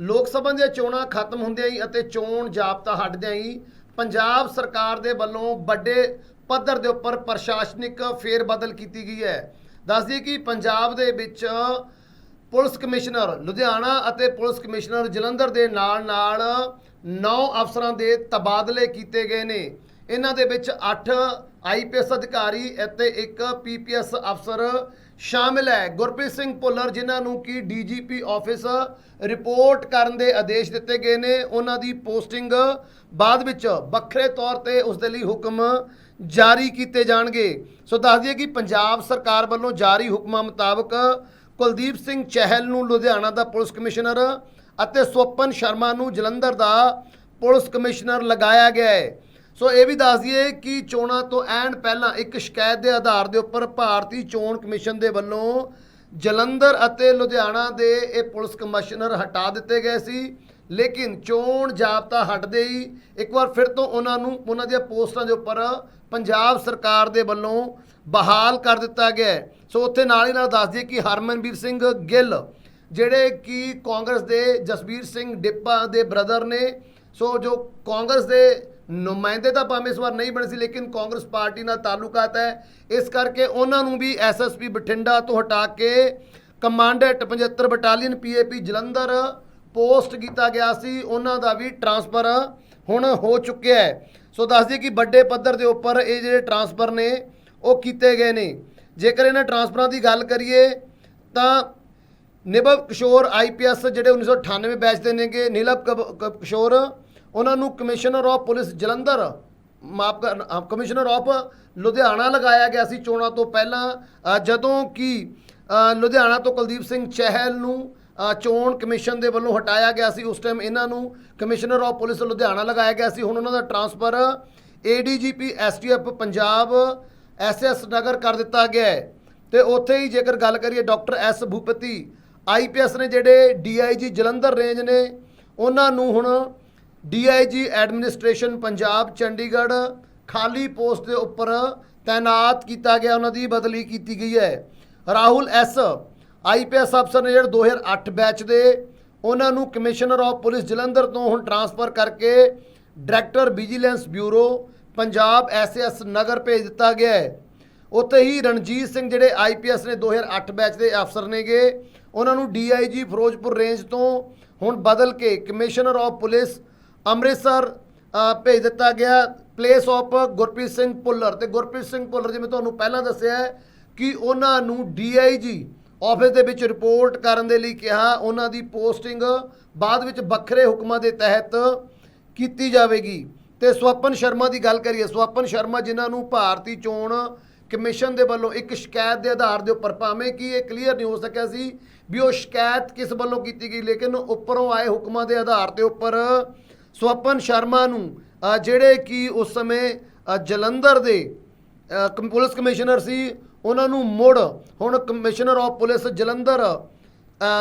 ਲੋਕ ਸਭਾ ਦੀਆਂ ਚੋਣਾਂ ਖਤਮ ਹੁੰਦਿਆਂ ਹੀ ਅਤੇ ਚੋਣ ਜਾਬਤਾ ਹਟਦਿਆਂ ਹੀ ਪੰਜਾਬ ਸਰਕਾਰ ਦੇ ਵੱਲੋਂ ਵੱਡੇ ਪੱਧਰ ਦੇ ਉੱਪਰ ਪ੍ਰਸ਼ਾਸਨਿਕ ਫੇਰਬਦਲ ਕੀਤੀ ਗਈ ਹੈ। ਦੱਸਦੀ ਕਿ ਪੰਜਾਬ ਦੇ ਵਿੱਚ ਪੁਲਿਸ ਕਮਿਸ਼ਨਰ ਲੁਧਿਆਣਾ ਅਤੇ ਪੁਲਿਸ ਕਮਿਸ਼ਨਰ ਜਲੰਧਰ ਦੇ ਨਾਲ ਨਾਲ 9 ਅਫਸਰਾਂ ਦੇ ਤਬਾਦਲੇ ਕੀਤੇ ਗਏ ਨੇ। ਇਹਨਾਂ ਦੇ ਵਿੱਚ 8 ਆਈਪੀਐਸ ਅਧਿਕਾਰੀ ਅਤੇ ਇੱਕ ਪੀਪੀਐਸ ਅਫਸਰ ਸ਼ਾਮਿਲ ਹੈ। ਗੁਰਪ੍ਰੀਤ ਸਿੰਘ ਭੁੱਲਰ, ਜਿਨ੍ਹਾਂ ਨੂੰ ਕਿ ਡੀਜੀਪੀ ਆਫਿਸ ਰਿਪੋਰਟ ਕਰਨ ਦੇ ਆਦੇਸ਼ ਦਿੱਤੇ ਗਏ ਨੇ, ਉਹਨਾਂ ਦੀ ਪੋਸਟਿੰਗ ਬਾਅਦ ਵਿੱਚ ਵੱਖਰੇ ਤੌਰ ਤੇ ਉਸ ਦੇ ਲਈ ਹੁਕਮ ਜਾਰੀ ਕੀਤੇ ਜਾਣਗੇ। ਸੋ ਦੱਸ ਦਈਏ ਕਿ ਪੰਜਾਬ ਸਰਕਾਰ ਵੱਲੋਂ ਜਾਰੀ ਹੁਕਮਾਂ ਮੁਤਾਬਕ ਕੁਲਦੀਪ ਸਿੰਘ ਚਹਿਲ ਨੂੰ ਲੁਧਿਆਣਾ ਦਾ ਪੁਲਿਸ ਕਮਿਸ਼ਨਰ ਅਤੇ ਸੋਪਨ ਸ਼ਰਮਾ ਨੂੰ ਜਲੰਧਰ ਦਾ ਪੁਲਿਸ ਕਮਿਸ਼ਨਰ ਲਗਾਇਆ ਗਿਆ ਹੈ। ਸੋ ਇਹ ਵੀ ਦੱਸ ਦਈਏ ਕਿ ਚੋਣਾਂ ਤੋਂ ਐਨ ਪਹਿਲਾਂ ਇੱਕ ਸ਼ਿਕਾਇਤ ਦੇ ਆਧਾਰ ਦੇ ਉੱਪਰ ਭਾਰਤੀ ਚੋਣ ਕਮਿਸ਼ਨ ਦੇ ਵੱਲੋਂ ਜਲੰਧਰ ਅਤੇ ਲੁਧਿਆਣਾ ਦੇ ਇਹ ਪੁਲਿਸ ਕਮਿਸ਼ਨਰ ਹਟਾ ਦਿੱਤੇ ਗਏ ਸੀ। ਲੇਕਿਨ ਚੋਣ ਜਾਬਤਾ ਹਟਦੇ ਹੀ ਇੱਕ ਵਾਰ ਫਿਰ ਤੋਂ ਉਹਨਾਂ ਨੂੰ ਉਹਨਾਂ ਦੀਆਂ ਪੋਸਟਾਂ ਦੇ ਉੱਪਰ ਪੰਜਾਬ ਸਰਕਾਰ ਦੇ ਵੱਲੋਂ ਬਹਾਲ ਕਰ ਦਿੱਤਾ ਗਿਆ ਸੋ ਉੱਥੇ ਨਾਲ ਹੀ ਨਾਲ ਦੱਸ ਦਈਏ ਕਿ ਹਰਮਨਵੀਰ ਸਿੰਘ ਗਿੱਲ, ਜਿਹੜੇ ਕਿ ਕਾਂਗਰਸ ਦੇ ਜਸਬੀਰ ਸਿੰਘ ਡਿੱਪਾ ਦੇ ਬ੍ਰਦਰ ਨੇ, ਸੋ ਜੋ ਕਾਂਗਰਸ ਦੇ ਨੁਮਾਇੰਦੇ ਤਾਂ ਭਾਵੇਂ ਇਸ ਵਾਰ ਨਹੀਂ ਬਣੇ ਸੀ, ਲੇਕਿਨ ਕਾਂਗਰਸ ਪਾਰਟੀ ਨਾਲ ਤਾਲੁਕਾਤ ਹੈ ਇਸ ਕਰਕੇ ਉਹਨਾਂ ਨੂੰ ਵੀ ਐਸਐਸਪੀ ਬਠਿੰਡਾ ਤੋਂ ਹਟਾ ਕੇ commandant 75 battalion PAP Jalandhar post ਕੀਤਾ ਗਿਆ ਸੀ। ਉਹਨਾਂ ਦਾ ਵੀ ਟਰਾਂਸਫਰ ਹੁਣ ਹੋ ਚੁੱਕਿਆ ਹੈ। ਸੋ ਦੱਸ ਦਈਏ ਕਿ ਵੱਡੇ ਪੱਧਰ ਦੇ ਉੱਪਰ ਇਹ ਜਿਹੜੇ ਟਰਾਂਸਫਰ ਨੇ, ਉਹ ਕੀਤੇ ਗਏ ਨੇ। ਜੇਕਰ ਇਹਨਾਂ ਟਰਾਂਸਫਰਾਂ ਦੀ ਗੱਲ ਕਰੀਏ, ਤਾਂ ਨਿਭਵ ਕਿਸ਼ੋਰ ਆਈਪੀਐਸ ਜਿਹੜੇ 1998 ਬੈਚ ਦੇ ਨੇਗੇ ਨੀਲਬ ਕਬ- ਕ- ਕਿਸ਼ੋਰ ਉਹਨਾਂ ਨੂੰ ਕਮਿਸ਼ਨਰ ਆਫ ਪੁਲਿਸ ਜਲੰਧਰ, ਮਾਪ ਕਮਿਸ਼ਨਰ ਆਫ ਲੁਧਿਆਣਾ ਲਗਾਇਆ ਗਿਆ ਸੀ ਚੋਣਾਂ ਤੋਂ ਪਹਿਲਾਂ। ਜਦੋਂ ਕਿ ਲੁਧਿਆਣਾ ਤੋਂ ਕੁਲਦੀਪ ਸਿੰਘ ਚਹਿਲ ਨੂੰ ਚੋਣ ਕਮਿਸ਼ਨ ਦੇ ਵੱਲੋਂ ਹਟਾਇਆ ਗਿਆ ਸੀ, ਉਸ ਟਾਈਮ ਇਹਨਾਂ ਨੂੰ ਕਮਿਸ਼ਨਰ ਆਫ ਪੁਲਿਸ ਲੁਧਿਆਣਾ ਲਗਾਇਆ ਗਿਆ ਸੀ। ਹੁਣ ਉਹਨਾਂ ਦਾ transfer ADGP STF Punjab SS Nagar ਕਰ ਦਿੱਤਾ ਗਿਆ ਹੈ। ਤੇ ਉੱਥੇ ਹੀ ਜੇਕਰ ਗੱਲ ਕਰੀਏ, ਡਾਕਟਰ ਐਸ ਭੂਪਤੀ ਆਈਪੀਐਸ ਨੇ ਜਿਹੜੇ ਡੀਆਈਜੀ ਜਲੰਧਰ ਰੇਂਜ ਨੇ, ਉਹਨਾਂ ਨੂੰ ਹੁਣ ਡੀਆਈਜੀ ਐਡਮਿਨਿਸਟ੍ਰੇਸ਼ਨ ਪੰਜਾਬ, ਚੰਡੀਗੜ੍ਹ, ਖਾਲੀ ਪੋਸਟ ਦੇ ਉੱਪਰ ਤਾਇਨਾਤ ਕੀਤਾ ਗਿਆ, ਉਹਨਾਂ ਦੀ ਬਦਲੀ ਕੀਤੀ ਗਈ ਹੈ। ਰਾਹੁਲ ਐਸ ਆਈਪੀਐਸ ਅਫਸਰ ਨੇ ਜਿਹੜੇ 2008 ਬੈਚ ਦੇ, ਉਹਨਾਂ ਨੂੰ ਕਮਿਸ਼ਨਰ ਆਫ ਪੁਲਿਸ ਜਲੰਧਰ ਤੋਂ ਹੁਣ ਟਰਾਂਸਫਰ ਕਰਕੇ director vigilance bureau Punjab SS Nagar ਭੇਜ ਦਿੱਤਾ ਗਿਆ ਹੈ। ਉੱਥੇ ਹੀ ਰਣਜੀਤ ਸਿੰਘ ਜਿਹੜੇ ਆਈਪੀਐਸ ਨੇ 2008 ਬੈਚ ਦੇ ਅਫਸਰ ਨੇਗੇ, ਉਹਨਾਂ ਨੂੰ ਡੀਆਈਜੀ ਫਿਰੋਜ਼ਪੁਰ ਰੇਂਜ ਤੋਂ ਹੁਣ ਬਦਲ ਕੇ ਕਮਿਸ਼ਨਰ ਆਫ ਪੁਲਿਸ ਅੰਮ੍ਰਿਤਸਰ ਭੇਜ ਦਿੱਤਾ ਗਿਆ ਪਲੇਸ ਆਫ ਗੁਰਪ੍ਰੀਤ ਸਿੰਘ ਭੁੱਲਰ। ਤੇ ਗੁਰਪ੍ਰੀਤ ਸਿੰਘ ਭੁੱਲਰ ਜਿਵੇਂ ਤੁਹਾਨੂੰ ਪਹਿਲਾਂ ਦੱਸਿਆ ਹੈ ਕਿ ਉਹਨਾਂ ਨੂੰ ਡੀਆਈਜੀ ਆਫਿਸ ਦੇ ਵਿੱਚ ਰਿਪੋਰਟ ਕਰਨ ਦੇ ਲਈ ਕਿਹਾ, ਉਹਨਾਂ ਦੀ ਪੋਸਟਿੰਗ ਬਾਅਦ ਵਿੱਚ ਵੱਖਰੇ ਹੁਕਮਾਂ ਦੇ ਤਹਿਤ ਕੀਤੀ ਜਾਵੇਗੀ। ਤੇ ਸਵਪਨ ਸ਼ਰਮਾ ਦੀ ਗੱਲ ਕਰੀਏ, ਸਵਪਨ ਸ਼ਰਮਾ ਜਿਨ੍ਹਾਂ ਨੂੰ ਭਾਰਤੀ ਚੋਣ ਕਮਿਸ਼ਨ ਦੇ ਵੱਲੋਂ ਇੱਕ ਸ਼ਿਕਾਇਤ ਦੇ ਆਧਾਰ ਦੇ ਉੱਪਰ ਭਾਵੇਂ ਕਿ ਇਹ ਕਲੀਅਰ ਨਹੀਂ ਹੋ ਸਕਿਆ ਸੀ ਵੀ ਉਹ ਸ਼ਿਕਾਇਤ ਕਿਸ ਵੱਲੋਂ ਕੀਤੀ ਗਈ, ਲੇਕਿਨ ਉੱਪਰੋਂ ਆਏ ਹੁਕਮਾਂ ਦੇ ਆਧਾਰ ਦੇ ਉੱਪਰ ਸਵਪਨ ਸ਼ਰਮਾ ਨੂੰ ਜਿਹੜੇ ਕਿ ਉਸ ਸਮੇਂ ਜਲੰਧਰ ਦੇ ਅ, ਪੁਲਿਸ ਕਮਿਸ਼ਨਰ ਸੀ ਉਹਨਾਂ ਨੂੰ ਮੁੜ ਹੁਣ commissioner of police Jalandhar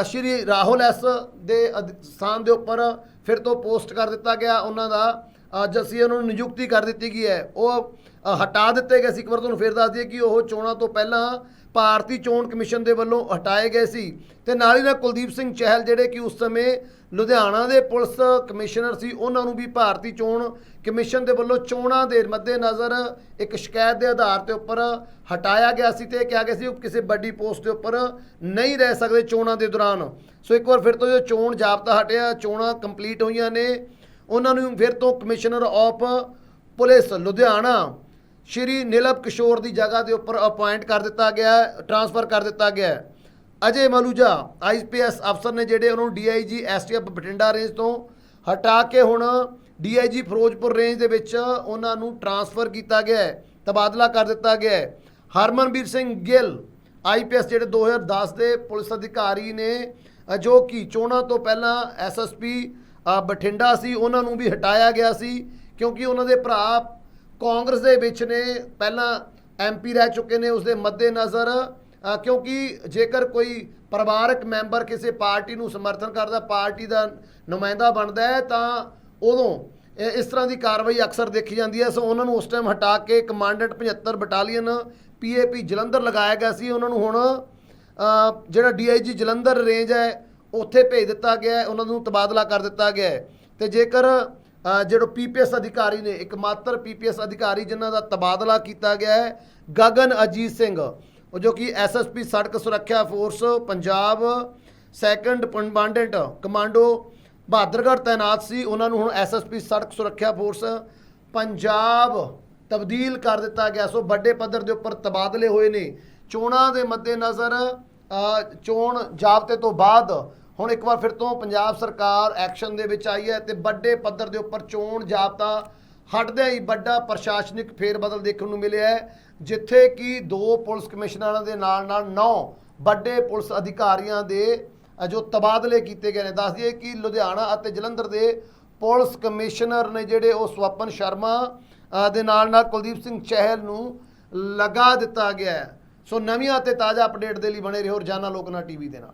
Shri Rahul S ਦੇ ਅਧ- ਸਥਾਨ ਦੇ ਉੱਪਰ ਫਿਰ ਤੋਂ ਪੋਸਟ ਕਰ ਦਿੱਤਾ ਗਿਆ। ਉਹਨਾਂ ਦਾ ਅ, ਜੱਸੀ ਉਹਨਾਂ ਨੂੰ ਨਿਯੁਕਤੀ ਕਰ ਦਿੱਤੀ ਗਈ ਹੈ। ਉਹ ਹਟਾ ਦਿੱਤੇ ਗਏ ਸੀ। ਇੱਕ ਵਾਰ ਤੁਹਾਨੂੰ ਫਿਰ ਦੱਸ ਦਈਏ ਕਿ ਉਹ ਚੋਣਾਂ ਤੋਂ ਪਹਿਲਾਂ ਭਾਰਤੀ ਚੋਣ ਕਮਿਸ਼ਨ ਦੇ ਵੱਲੋਂ ਹਟਾਏ ਗਏ ਸੀ। ਤੇ ਨਾਲ ਹੀ ਨਾਲ ਕੁਲਦੀਪ ਸਿੰਘ ਚਹਿਲ ਜਿਹੜੇ ਕਿ ਉਸ ਸਮੇਂ ਲੁਧਿਆਣਾ ਦੇ ਪੁਲਿਸ ਕਮਿਸ਼ਨਰ ਸੀ, ਉਹਨਾਂ ਨੂੰ ਵੀ ਭਾਰਤੀ ਚੋਣ ਕਮਿਸ਼ਨ ਦੇ ਵੱਲੋਂ ਚੋਣਾਂ ਦੇ ਮੱਦੇਨਜ਼ਰ ਇੱਕ ਸ਼ਿਕਾਇਤ ਦੇ ਆਧਾਰ ਤੇ ਉੱਪਰ ਹਟਾਇਆ ਗਿਆ ਸੀ ਤੇ ਕਿਹਾ ਗਿਆ ਸੀ ਉਹ ਕਿਸੇ ਵੱਡੀ ਪੋਸਟ ਦੇ ਉੱਪਰ ਨਹੀਂ ਰਹਿ ਸਕਦੇ ਚੋਣਾਂ ਦੇ ਦੌਰਾਨ। ਸੋ ਇੱਕ ਵਾਰ ਫਿਰ ਤੋਂ ਜੋ ਚੋਣ ਜਾਬਤਾ ਹਟਿਆ, ਚੋਣਾਂ ਕੰਪਲੀਟ ਹੋਈਆਂ ਨੇ, ਉਹਨਾਂ ਨੂੰ ਫਿਰ ਤੋਂ commissioner of police Ludhiana Shri Nilabh Kishore ਦੀ ਜਗ੍ਹਾ ਦੇ ਉੱਪਰ ਅਪਾਇੰਟ ਕਰ ਦਿੱਤਾ ਗਿਆ ਟਰਾਂਸਫਰ ਕਰ ਦਿੱਤਾ ਗਿਆ ਅਜੇ ਮਲੂਜਾ ਆਈਪੀਐਸ ਅਫਸਰ ਨੇ ਜਿਹੜੇ ਉਹਨਾਂ ਨੂੰ ਡੀਆਈਜੀ ਐਸਟੀਐਫ ਬਠਿੰਡਾ ਰੇਂਜ ਤੋਂ ਹਟਾ ਕੇ ਹੁਣ ਡੀਆਈਜੀ ਫਿਰੋਜ਼ਪੁਰ ਰੇਂਜ ਦੇ ਵਿੱਚ ਉਹਨਾਂ ਨੂੰ ਟਰਾਂਸਫਰ ਕੀਤਾ ਗਿਆ ਹੈ, ਤਬਾਦਲਾ ਕਰ ਦਿੱਤਾ ਗਿਆ ਹੈ। ਹਰਮਨਵੀਰ ਸਿੰਘ ਗਿੱਲ ਆਈਪੀਐਸ ਜਿਹੜੇ 2010 ਦੇ ਪੁਲਿਸ ਅਧਿਕਾਰੀ ਨੇ ਜੋ ਕਿ ਚੋਣਾਂ ਤੋਂ ਪਹਿਲਾਂ ਐਸਐਸਪੀ ਬਠਿੰਡਾ ਸੀ, ਉਹਨਾਂ ਨੂੰ ਵੀ ਹਟਾਇਆ ਗਿਆ ਸੀ, ਕਿਉਂਕਿ ਉਹਨਾਂ ਦੇ ਭਰਾ ਕਾਂਗਰਸ ਦੇ ਵਿੱਚ ਨੇ ਪਹਿਲਾਂ ਐਮਪੀ ਰਹਿ ਚੁੱਕੇ ਨੇ ਉਸ ਦੇ ਮੱਦੇਨਜ਼ਰ ਅ, ਕਿਉਂਕਿ ਜੇਕਰ ਕੋਈ ਪਰਿਵਾਰਕ ਮੈਂਬਰ ਕਿਸੇ ਪਾਰਟੀ ਨੂੰ ਸਮਰਥਨ ਕਰਦਾ ਪਾਰਟੀ ਦਾ ਨੁਮਾਇੰਦਾ ਬਣਦਾ ਹੈ ਤਾਂ ਉਦੋਂ ਇਸ ਤਰ੍ਹਾਂ ਦੀ ਕਾਰਵਾਈ ਅਕਸਰ ਦੇਖੀ ਜਾਂਦੀ ਹੈ। ਸੋ ਉਹਨਾਂ ਨੂੰ ਉਸ ਟਾਈਮ ਹਟਾ ਕੇ ਕਮਾਂਡੈਂਟ 75 ਬਟਾਲੀਅਨ ਪੀਏਪੀ ਜਲੰਧਰ ਲਗਾਇਆ ਗਿਆ ਸੀ। ਉਹਨਾਂ ਨੂੰ ਹੁਣ ਅ, ਜਿਹੜਾ ਡੀਆਈਜੀ ਜਲੰਧਰ ਰੇਂਜ ਹੈ ਉੱਥੇ ਭੇਜ ਦਿੱਤਾ ਗਿਆ ਹੈ ਉਹਨਾਂ ਨੂੰ ਤਬਾਦਲਾ ਕਰ ਦਿੱਤਾ ਗਿਆ ਹੈ। ਤੇ ਜੇਕਰ ਜਿਹੜੇ ਪੀਪੀਐਸ ਅਧਿਕਾਰੀ ਨੇ, ਇੱਕਮਾਤਰ ਪੀਪੀਐਸ ਅਧਿਕਾਰੀ ਜਿਨ੍ਹਾਂ ਦਾ ਤਬਾਦਲਾ ਕੀਤਾ ਗਿਆ ਹੈ, ਗਗਨ ਅਜੀਤ ਸਿੰਘ। ਉਹ ਜੋ ਕਿ ਐਸਐਸਪੀ ਸੜਕ ਸੁਰੱਖਿਆ force, Punjab second commandant commando Bahadurgarh ਤਾਇਨਾਤ ਸੀ। ਉਹਨਾਂ ਨੂੰ ਹੁਣ ਐਸਐਸਪੀ ਸੜਕ ਸੁਰੱਖਿਆ ਫੋਰਸ ਪੰਜਾਬ ਤਬਦੀਲ ਕਰ ਦਿੱਤਾ ਗਿਆ। ਸੋ ਵੱਡੇ ਪੱਧਰ ਦੇ ਉੱਪਰ ਤਬਾਦਲੇ ਹੋਏ ਨੇ। ਚੋਣਾਂ ਦੇ ਮੱਦੇਨਜ਼ਰ ਚੋਣ ਜਾਬਤੇ ਤੋਂ ਬਾਅਦ ਹੁਣ ਇੱਕ ਵਾਰ ਫਿਰ ਤੋਂ ਪੰਜਾਬ ਸਰਕਾਰ ਐਕਸ਼ਨ ਦੇ ਵਿੱਚ ਆਈ ਹੈ ਤੇ ਵੱਡੇ ਪੱਧਰ ਦੇ ਉੱਪਰ ਚੋਣ ਜਾਬਤਾ ਹਟਦਿਆਂ ਹੀ ਵੱਡਾ ਪ੍ਰਸ਼ਾਸਨਿਕ ਫੇਰਬਦਲ ਦੇਖਣ ਨੂੰ ਮਿਲਿਆ ਹੈ, ਜਿੱਥੇ ਕਿ ਦੋ ਪੁਲਿਸ ਕਮਿਸ਼ਨਰਾਂ ਦੇ ਨਾਲ ਨਾਲ ਨੌ ਵੱਡੇ ਪੁਲਿਸ ਅਧਿਕਾਰੀਆਂ ਦੇ ਜੋ ਤਬਾਦਲੇ ਕੀਤੇ ਗਏ ਨੇ। ਦੱਸ ਦਈਏ ਕਿ ਲੁਧਿਆਣਾ ਅਤੇ ਜਲੰਧਰ ਦੇ ਪੁਲਿਸ ਕਮਿਸ਼ਨਰ ਨੇ ਜਿਹੜੇ ਉਹ ਸਵਪਨ ਸ਼ਰਮਾ ਦੇ ਨਾਲ ਨਾਲ ਕੁਲਦੀਪ ਸਿੰਘ ਚਹਿਲ ਨੂੰ ਲਗਾ ਦਿੱਤਾ ਗਿਆ ਹੈ। ਸੋ ਨਵੀਆਂ ਅਤੇ ਤਾਜ਼ਾ ਅਪਡੇਟ ਦੇ ਲਈ ਬਣੇ ਰਹੋ ਰੋਜ਼ਾਨਾ ਲੋਕਨਾ ਟੀਵੀ ਦੇ ਨਾਲ।